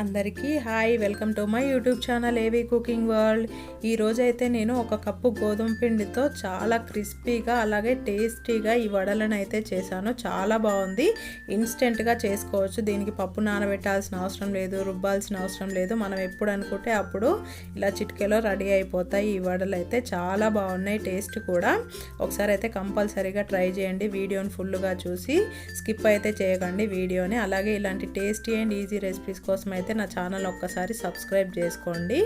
అందరికీ hi welcome to my YouTube channel AV cooking world. ఈ రోజైతే నేను ఒక కప్పు గోధుమ పిండితో చాలా క్రిస్పీగా అలాగే టేస్టీగా ఈ వడలను అయితే చేశాను. చాలా బాగుంది. ఇన్స్టెంట్గా చేసుకోవచ్చు. దీనికి పప్పు నానబెట్టాల్సిన అవసరం లేదు రుబ్బాల్సిన అవసరం లేదు. మనం ఎప్పుడు అనుకుంటే అప్పుడు ఇలా చిటికెలో రెడీ అయిపోతాయి. ఈ వడలు అయితే చాలా బాగున్నాయి టేస్ట్ కూడా. ఒకసారి అయితే కంపల్సరీగా ట్రై చేయండి వీడియోని ఫుల్గా చూసి స్కిప్ అయితే చేయకండి వీడియోని. అలాగే ఇలాంటి టేస్టీ అండ్ ఈజీ రెసిపీస్ కోసం అయితే నా ఛానల్ ఒక్కసారి సబ్స్క్రైబ్ చేసుకోండి.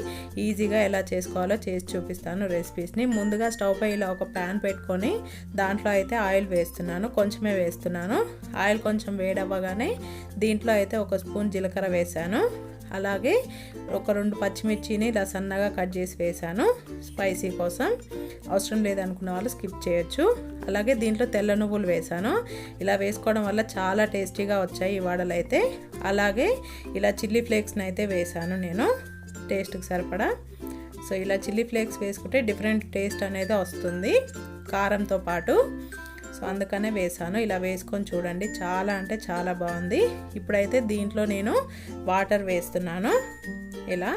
ఈజీగా ఎలా చేసుకోవాలో చేసి చూపిస్తాను రెసిపీస్ని. ముందుగా స్టవ్ పై ఇలా ఒక ప్యాన్ పెట్టుకొని దాంట్లో అయితే ఆయిల్ వేస్తున్నాను. కొంచెమే వేస్తున్నాను. ఆయిల్ కొంచెం వేడవ్వగానే దీంట్లో అయితే ఒక స్పూన్ జీలకర్ర వేసాను అలాగే ఒక రెండు పచ్చిమిర్చిని ఇలా సన్నగా కట్ చేసి వేసాను స్పైసీ కోసం. అవసరం లేదనుకున్న వాళ్ళు స్కిప్ చేయొచ్చు. అలాగే దీంట్లో తెల్ల నువ్వులు వేసాను ఇలా వేసుకోవడం వల్ల చాలా టేస్టీగా వచ్చాయి ఈ వడలు అయితే అలాగే ఇలా చిల్లీ ఫ్లేక్స్ని అయితే వేసాను నేను టేస్ట్కి సరిపడా. సో ఇలా చిల్లీ ఫ్లేక్స్ వేసుకుంటే డిఫరెంట్ టేస్ట్ అనేది వస్తుంది కారంతో పాటు. సో అందుకనే వేసాను ఇలా వేసుకొని చూడండి చాలా అంటే చాలా బాగుంది. ఇప్పుడైతే దీంట్లో నేను వాటర్ వేస్తున్నాను. ఇలా.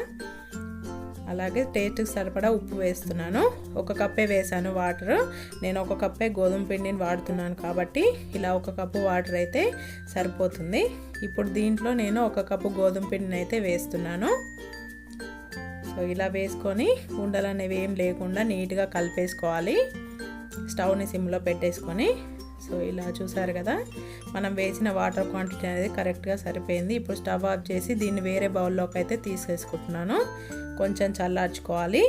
అలాగే టేస్ట్కి సరిపడా ఉప్పు వేస్తున్నాను. ఒక కప్పే వేసాను వాటర్. నేను ఒక కప్పే గోధుమ పిండిని వాడుతున్నాను కాబట్టి ఇలా ఒక కప్పు వాటర్ అయితే సరిపోతుంది. ఇప్పుడు దీంట్లో నేను ఒక కప్పు గోధుమ పిండిని అయితే వేస్తున్నాను. సో ఇలా వేసుకొని ఉండలు అనేవి ఏం లేకుండా నీట్గా కలిపేసుకోవాలి. స్టవ్ని సిమ్లో పెట్టేసుకొని. సో ఇలా చూసారు కదా మనం వేసిన వాటర్ క్వాంటిటీ అనేది కరెక్ట్గా సరిపోయింది. ఇప్పుడు స్టవ్ ఆఫ్ చేసి దీన్ని వేరే బౌల్లోకి అయితే తీసేసుకుంటున్నాను. కొంచెం చల్లార్చుకోవాలి.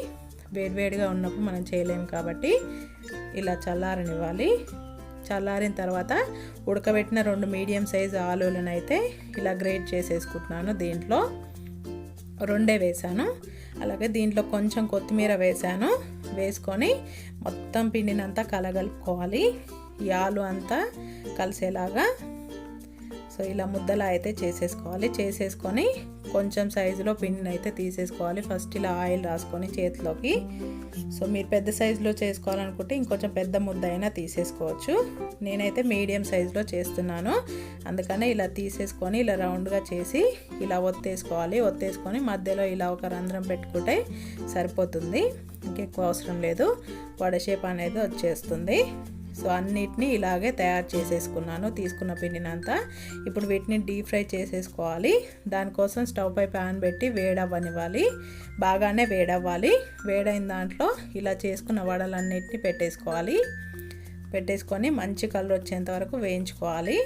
వేడివేడిగా ఉన్నప్పుడు మనం చేయలేము కాబట్టి ఇలా చల్లారనివ్వాలి. చల్లారిన తర్వాత ఉడకబెట్టిన రెండు మీడియం సైజ్ ఆలులను అయితే ఇలా గ్రేట్ చేసేసుకుంటున్నాను దీంట్లో. రెండే వేసాను అలాగే దీంట్లో కొంచెం కొత్తిమీర వేసాను వేసుకొని మొత్తం పిండినంతా కలగలుపుకోవాలి. ఈ ఆలు అంతా కలిసేలాగా సో ఇలా ముద్దలా అయితే చేసేసుకోవాలి. చేసేసుకొని కొంచెం సైజులో పిండిని అయితే తీసేసుకోవాలి. ఫస్ట్ ఇలా ఆయిల్ రాసుకొని చేతిలోకి. సో మీరు పెద్ద సైజులో చేసుకోవాలనుకుంటే ఇంకొంచెం పెద్ద ముద్ద అయినా తీసేసుకోవచ్చు. నేనైతే మీడియం సైజులో చేస్తున్నాను. అందుకనే ఇలా తీసేసుకొని ఇలా రౌండ్గా చేసి ఇలా ఒత్తేసుకోవాలి. ఒత్తేసుకొని మధ్యలో ఇలా ఒక రంధ్రం పెట్టుకుంటే సరిపోతుంది. ఇంకెక్కువ అవసరం లేదు. వడ షేప్ అనేది వచ్చేస్తుంది. సో అన్నిటినీ ఇలాగే తయారు చేసేసుకున్నాను తీసుకున్న పిండినంతా. ఇప్పుడు వీటిని డీప్ ఫ్రై చేసేసుకోవాలి. దానికోసం స్టవ్ పై ప్యాన్ పెట్టి వేడవ్వనివ్వాలి. బాగానే వేడవ్వాలి. వేడైన దాంట్లో ఇలా చేసుకున్న వడలన్నిటిని పెట్టేసుకోవాలి. పెట్టేసుకొని మంచి కలర్ వచ్చేంత వరకు వేయించుకోవాలి.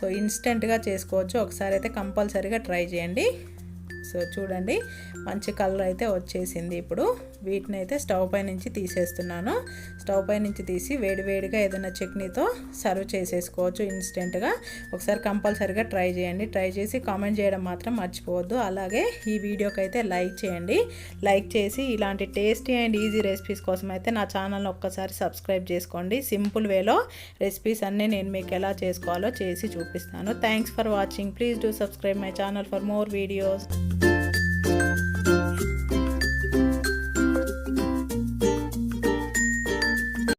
సో ఇన్స్టెంట్గా చేసుకోవచ్చు. ఒకసారి అయితే కంపల్సరీగా ట్రై చేయండి. సో చూడండి మంచి కలర్ అయితే వచ్చేసింది ఇప్పుడు. వీటిని అయితే స్టవ్ పై నుంచి తీసేస్తున్నాను. స్టవ్ పై నుంచి తీసి వేడివేడిగా ఏదైనా చట్నీతో సర్వ్ చేసేసుకోవచ్చు ఇన్స్టెంట్గా ఒకసారి కంపల్సరీగా ట్రై చేయండి. ట్రై చేసి కామెంట్ చేయడం మాత్రం మర్చిపోవద్దు. అలాగే ఈ వీడియోకి అయితే లైక్ చేయండి. లైక్ చేసి ఇలాంటి టేస్టీ అండ్ ఈజీ రెసిపీస్ కోసం అయితే నా ఛానల్ని ఒక్కసారి సబ్స్క్రైబ్ చేసుకోండి. సింపుల్ వేలో రెసిపీస్ అన్నీ నేను మీకు ఎలా చేసుకోవాలో చేసి చూపిస్తాను. Thanks for watching please do subscribe my channel for more videos